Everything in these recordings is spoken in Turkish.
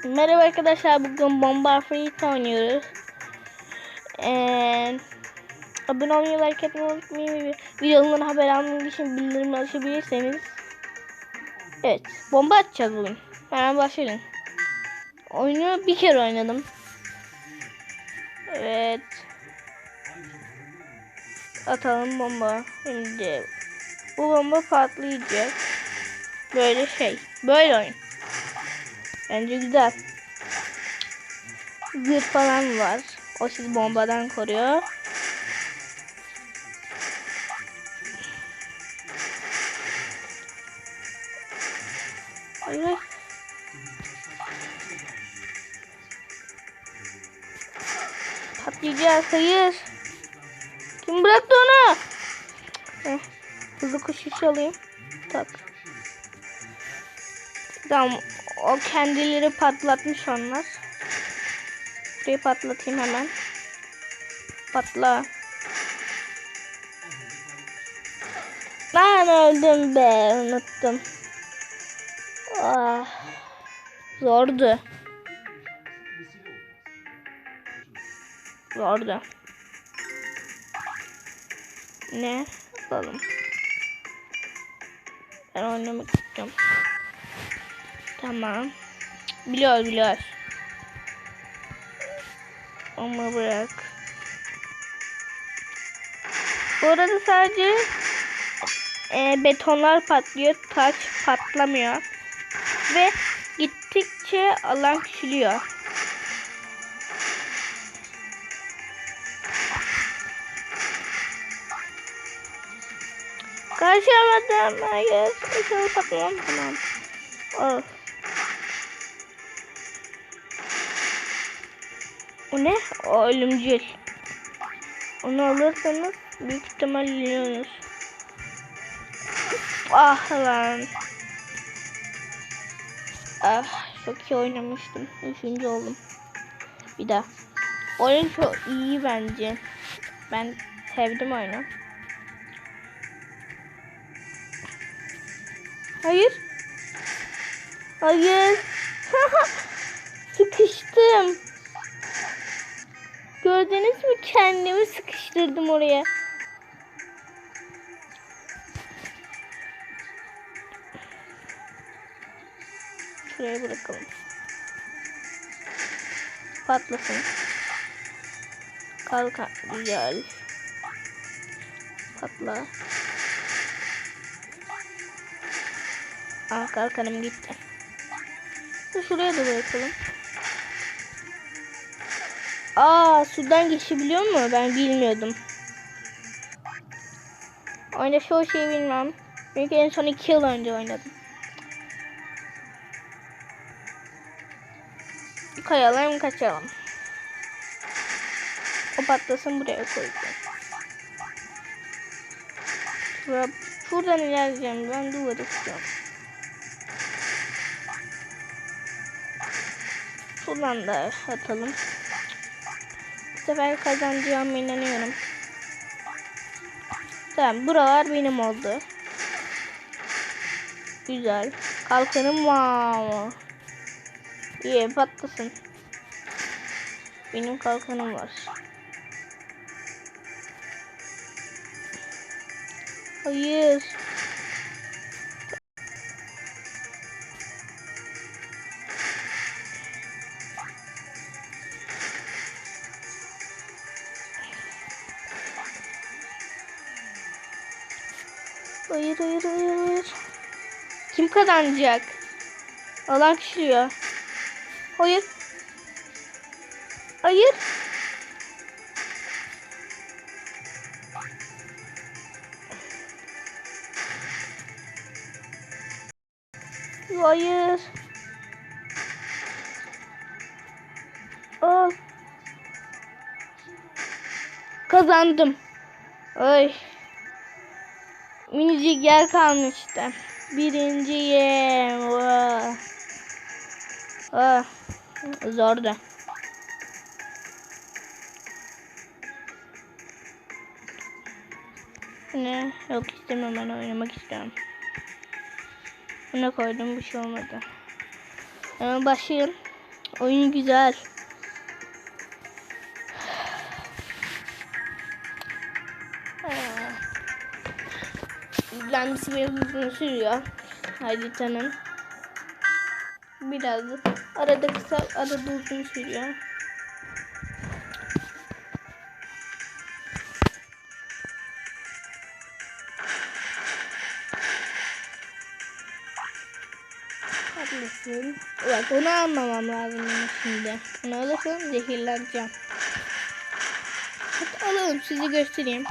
Merhaba arkadaşlar bugün Bomba Free oynuyoruz. Ee, abone olmayı, like etmeyi unutmayın. Videolarımdan haber almak için bildirim açabilirseniz. Evet, bomba atacağız bugün. Hemen başlayalım. Oyunu bir kere oynadım. Evet. Atalım bomba. Şimdi bu bomba patlayacak. Böyle şey. Böyle oyun. Bence güzel. Zırh falan var. O sizi bombadan koruyor. Hayır. Patlayacağız. Hayır. Kim bıraktı onu? Hızlı koşuş alayım. Tak. Tamam. O kendileri patlatmış onlar. Burayı patlatayım hemen. Patla. Ben öldüm be. Unuttum. Ah. Zordu. Zordu. Ne? Alalım. Ben oynamak istiyorum. Tamam. Biliyor biliyor. Ama bırak. Bu arada sadece e, betonlar patlıyor. Taş patlamıyor. Ve gittikçe alan küçülüyor. Kaçamadım. Hayır. Takıyorum. Tamam. Oh. O ne? O ölümcül. Onu alırsanız büyük ihtimal yeniyorsunuz. Ah lan. Ah çok iyi oynamıştım. Üçüncü oldum. Bir daha. Oyun çok iyi bence. Ben sevdim oyunu. Hayır. Hayır. Sıkıştım. Gördünüz mü kendimi sıkıştırdım oraya. Şuraya bırakalım. Patlasın. Kalk güzel. Patla. Ah kalkanım gitti. Şuraya da bırakalım. Aa sudan geçebiliyor mu? Ben bilmiyordum. Oyunda çoğu şeyi bilmem. Çünkü en son 2 yıl önce oynadım. Kayalım kaçalım. O patlasın buraya koyacağım. Şuraya, şuradan ilerleyeceğim. Ben duvar istiyorum. Şuradan da atalım. Sefer kazanacağıma inanıyorum. Tamam buralar benim oldu. Güzel. Kalkanım var. İyi patlasın. Benim kalkanım var. Hayır. Hayır hayır hayır. Kim kazanacak? Alan küçülüyor. Hayır. Hayır. Hayır. Aa. Kazandım. Ay. Minicik yer kalmıştı. Birinciyim. Vah. Ah, zordu. Ne? Yok istemem ben oynamak istiyorum. Buna koydum bir şey olmadı. Hemen başlayalım. Oyun güzel. İzlenmesi biraz uzun sürüyor. Haritanın. Biraz arada kısa arada uzun sürüyor. Haklısın. Bak onu almamam lazım şimdi. Onu alırsam zehirleneceğim. Hadi alalım sizi göstereyim.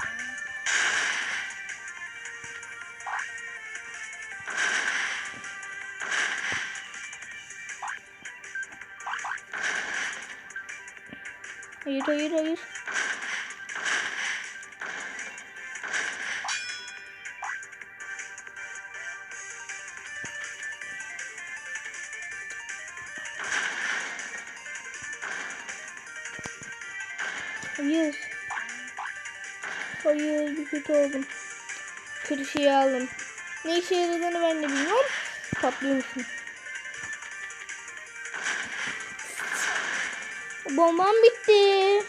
Hayır hayır hayır. Hayır. Hayır bir kötü oldum. Kötü aldım. Ne işe yaradığını ben de bilmiyorum. Patlıyormuşum. Bombam bitti.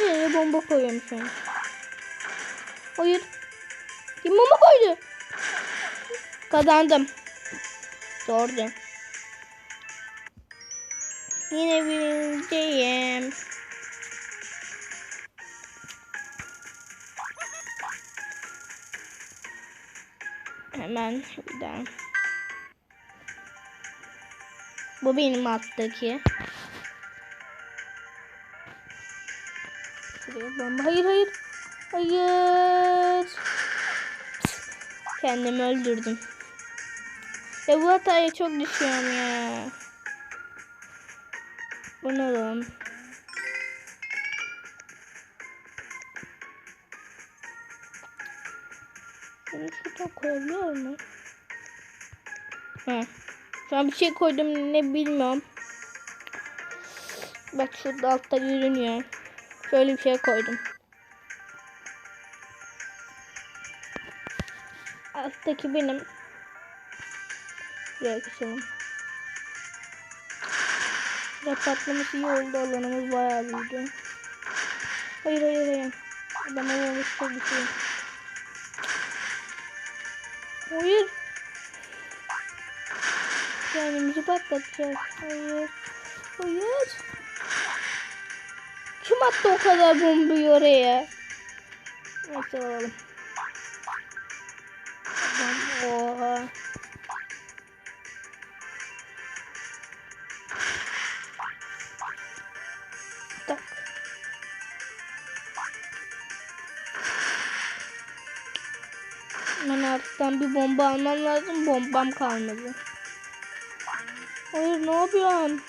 Yine bomba koyuyorum şu an. Hayır. Kim bomba koydu? Kazandım. Zordu. Yine birinciyim. Hemen bir. Bu benim alttaki. Şuraya. Hayır hayır. Hayır. Kendimi öldürdüm. Ya bu hataya çok düşüyorum ya. Bunu alalım. Bunu şuradan koyabiliyor mu? He. Şu an bir şey koydum ne bilmiyorum. Bak şurada altta görünüyor. Şöyle bir şey koydum. Alttaki benim. Buraya geçelim. Ya patlaması iyi oldu alanımız bayağı büyüdü. Hayır hayır hayır. Ben olmamış çok bir şey. Hayır. Kendimizi patlatacağız. Hayır. Hayır. Kim attı o kadar bombayı oraya? Neyse alalım. Oha. Tak. Ben artıktan bir bomba almam lazım. Bombam kalmadı. Hayır ne yapıyorsun?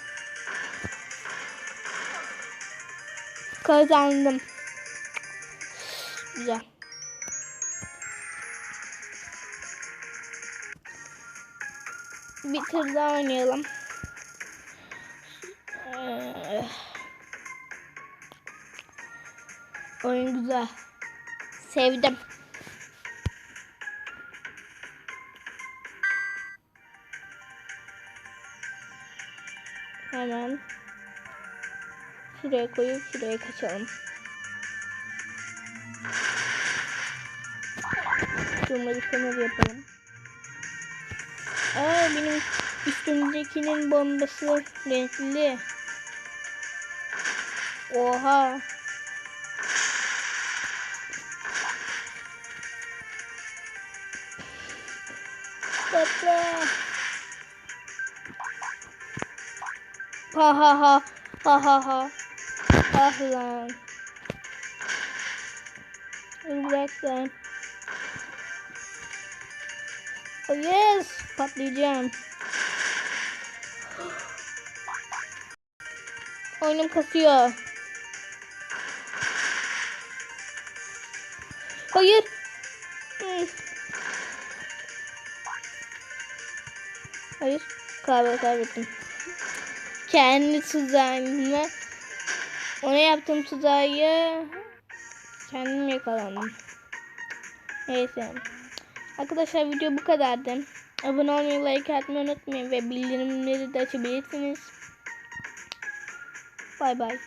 Kazandım. Güzel. Bir tur daha oynayalım. Ee, Oyun güzel. Sevdim. Hemen şuraya koyup şuraya kaçalım. Şunları kenara yapalım. Aa benim üstümdekinin bombası renkli. Oha. Patla. Ha ha ha. Ha ha ha. Ah lan. Bırak lan. Oh yes. Patlayacağım. Oyunum kasıyor. Hayır. Hmm. Hayır. Kahve kaybettim. Kendi tuzağımla ona yaptığım tuzağı kendim yakalandım. Neyse. Arkadaşlar video bu kadardı. Abone olmayı, like atmayı unutmayın ve bildirimleri de açabilirsiniz. Bay bay.